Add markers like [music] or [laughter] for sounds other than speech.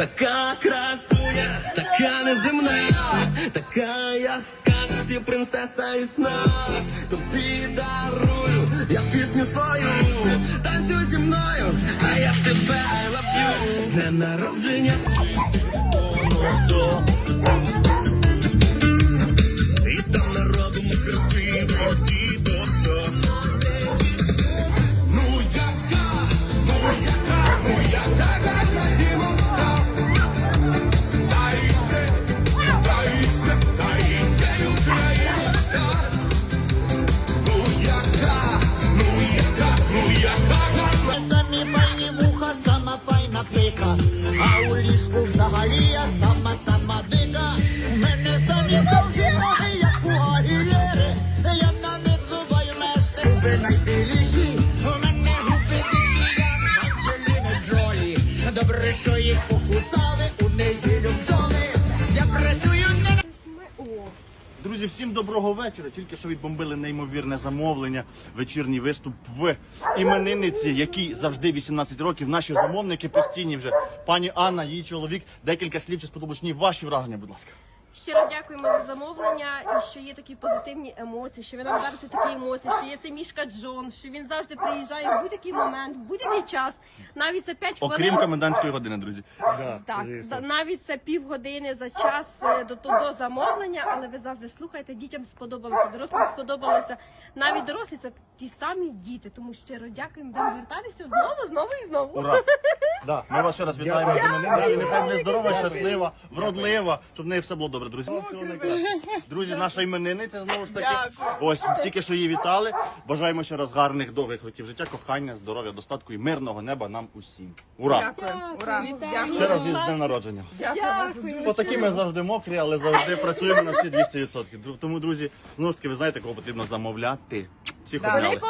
така красуня, така неземна, така я, кажці принцеса і сна. Тобі дарую, я пісню свою, танцюй зі мною, а я тебе I love you. З ненародження. народження. Що їх покусали, у неділю бджоли. Я працюю не Друзі, всім доброго вечора. Тільки що відбомбили неймовірне замовлення, вечірній виступ в іменинниці, який завжди 18 років. Наші замовники постійні вже. Пані Анна, її чоловік, декілька слів чи сподобалось. Ні, ваші враження, будь ласка. Щиро дякуємо за замовлення і що є такі позитивні емоції, що ви нам дарите такі емоції, що є цей мішка Джон, що він завжди приїжджає в будь-який момент, в будь-який час. Навіть це 5 хвилин. Окрім комендантської години, друзі. Так, за- навіть це півгодини за час е, до, до замовлення, але ви завжди слухаєте, дітям сподобалося, дорослим сподобалося. Навіть дорослі це ті самі діти. Тому щиро дякуємо, будемо звертатися знову, знову і знову. Ура! [laughs] Да. Ми вас ще раз вітаємо з іменинницею. Нехай буде здорова, щаслива, вродлива, щоб в неї все було добре, друзі. Всього найкращого. Друзі, наша іменинниця знову ж таки. Ось тільки що її вітали. Бажаємо ще раз гарних довгих років життя, кохання, здоров'я, достатку і мирного неба нам усім. Ура! Дякую. Ура! Вітаю. Ще раз із днем народження. Дякую. По такі ми завжди мокрі, але завжди працюємо на всі 200%. Тому, друзі, знову ж таки, ви знаєте, кого потрібно замовляти. Всіх обняли.